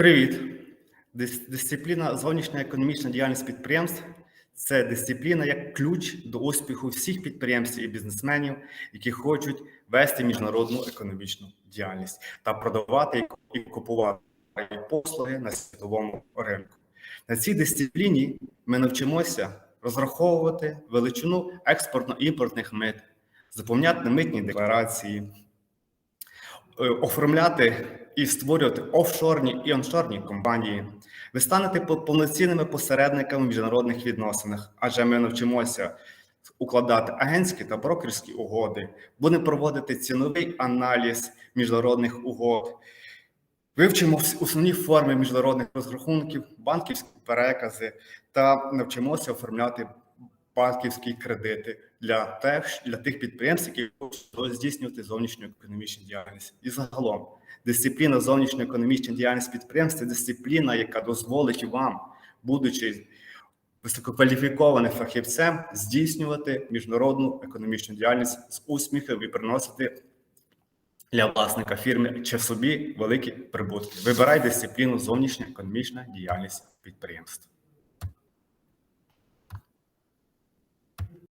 Привіт! Дисципліна зовнішня економічна діяльність підприємств це дисципліна як ключ до успіху всіх підприємців і бізнесменів, які хочуть вести міжнародну економічну діяльність та продавати і купувати послуги на світовому ринку. На цій дисципліні ми навчимося розраховувати величину експортно-імпортних мит, заповняти митні декларації, оформляти і створювати офшорні і оншорні компанії. Ви станете повноцінними посередниками в міжнародних відносинах, адже ми навчимося укладати агентські та брокерські угоди, будемо проводити ціновий аналіз міжнародних угод. Вивчимо основні форми міжнародних розрахунків, банківські перекази та навчимося оформляти банківські кредити для тих, для тих підприємств, які хочуть здійснювати зовнішню економічну діяльність. І загалом дисципліна зовнішньоекономічна діяльність підприємств це дисципліна, яка дозволить вам, будучи висококваліфікованим фахівцем, здійснювати міжнародну економічну діяльність з усміхом і приносити для власника фірми чи собі великі прибутки. Вибирай дисципліну зовнішня економічна діяльність підприємств.